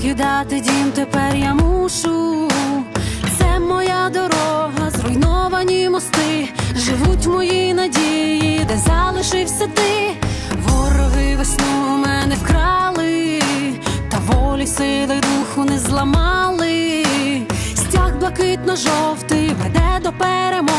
покидати дім тепер я мушу. Це моя дорога, зруйновані мости, живуть мої надії, де залишився ти. Вороги весну у мене вкрали, та волі сили духу не зламали. Стяг блакитно-жовтий веде до перемоги.